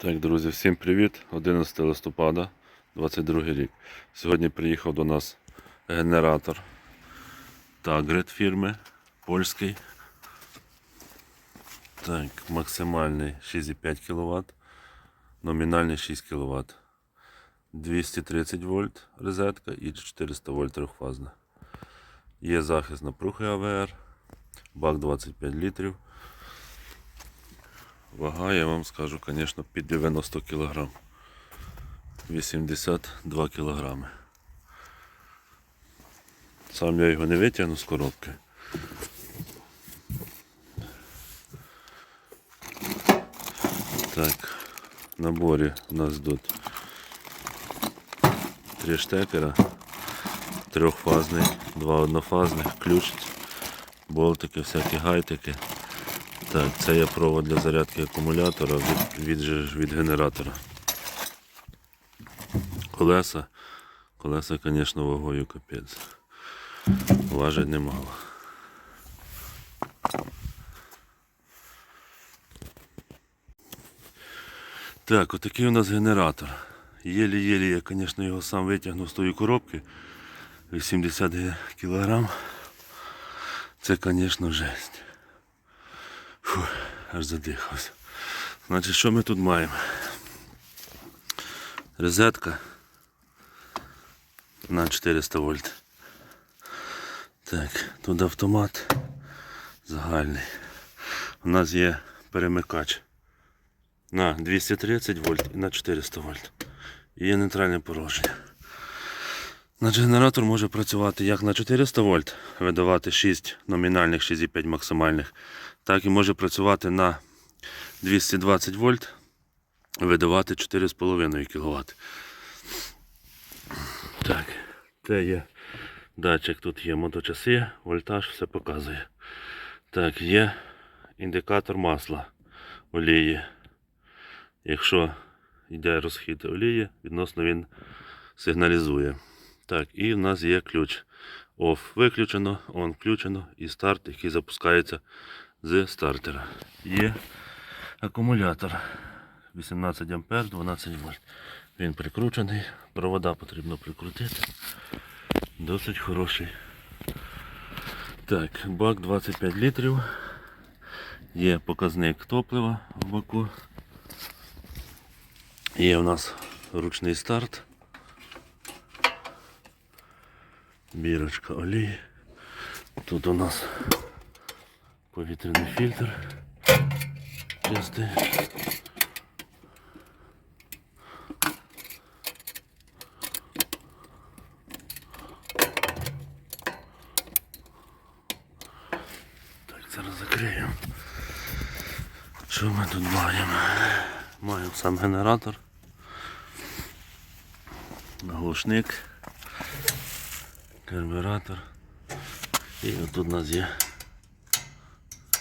Так, друзі, всім привіт. 11 листопада, 22 рік. Сьогодні приїхав до нас генератор Тагрет фірми польський. Так, максимальний 6,5 кВт, номінальний 6 кВт. 230 вольт розетка і 400 вольт трьохфазна. Є захист напруги АВР, бак 25 літрів. Вага, я вам скажу, звісно, під 90 кг. 82 кг. Сам я його не витягну з коробки. Так, в наборі у нас йдуть три штекера, трьохфазний, два однофазних, ключ, болтики, всякі гайтики. Так, це є провод для зарядки акумулятора від, від, від генератора. Колеса. Колеса, звісно, вагою капець. Важить немало. Так, отакий у нас генератор. Єлі-єлі я, звісно, його сам витягнув з тої коробки. 80 кг. Це, звісно, жесть. Фу, аж задихався. Значить, що ми тут маємо? Розетка на 400 вольт. Так, тут автомат загальний. У нас є перемикач на 230 вольт і на 400 вольт. І є нейтральне положення. Значить, генератор може працювати як на 400 вольт, видавати 6 номінальних, 6,5 максимальних, так і може працювати на 220 вольт, видавати 4,5 кВт. Так, це є датчик, тут є моточаси, вольтаж, все показує. Так, є індикатор масла олії. Якщо йде розхід олії, відносно він сигналізує. Так, і в нас є ключ. Off виключено, on включено і старт, який запускається з стартера. Є акумулятор 18 А 12 вольт. Він прикручений, провода потрібно прикрутити. Досить хороший. Так, бак 25 літрів. Є показник топлива в баку. Є у нас ручний старт. Бірочка олії. Тут у нас повітряний фільтр. Чистий. Так, зараз закриємо. Що ми тут маємо? Маємо сам генератор. Глушник карбюратор. І отут у нас є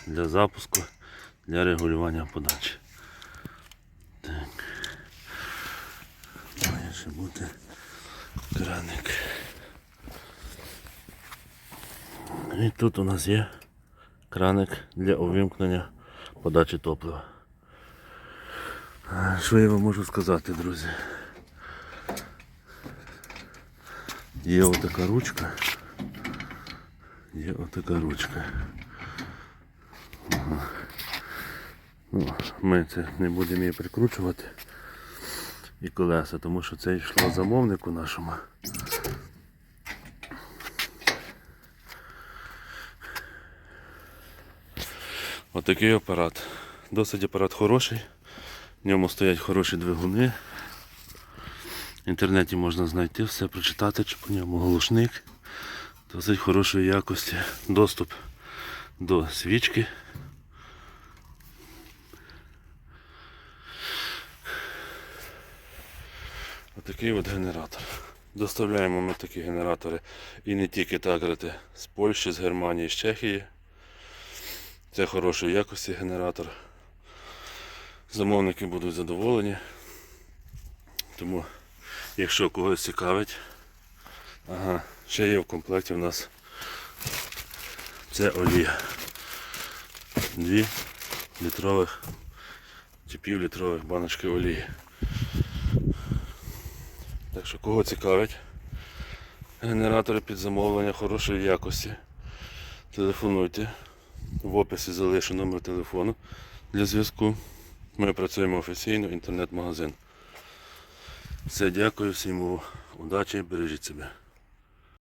для запуску, для регулювання подачі. Так. Має ще бути краник. І тут у нас є краник для увімкнення подачі топлива. Що я вам можу сказати, друзі? Є отака ручка. Є отака ручка. Ага. Ну, ми це не будемо її прикручувати і колеса, тому що це йшло замовнику нашому. Отакий апарат. Досить апарат хороший. В ньому стоять хороші двигуни. В інтернеті можна знайти все, прочитати, чи по ньому глушник. Досить хорошої якості. Доступ до свічки. Отакий от генератор. Доставляємо ми такі генератори і не тільки тагрити з Польщі, з Германії, з Чехії. Це хорошої якості генератор. Замовники будуть задоволені. Тому Якщо когось цікавить. Ага, ще є в комплекті у нас це олія. Дві літрових чи півлітрових баночки олії. Так що кого цікавить, генератори під замовлення хорошої якості. Телефонуйте. В описі залишу номер телефону для зв'язку. Ми працюємо офіційно, інтернет-магазин. Все, дякую всім удачі, бережіть себе.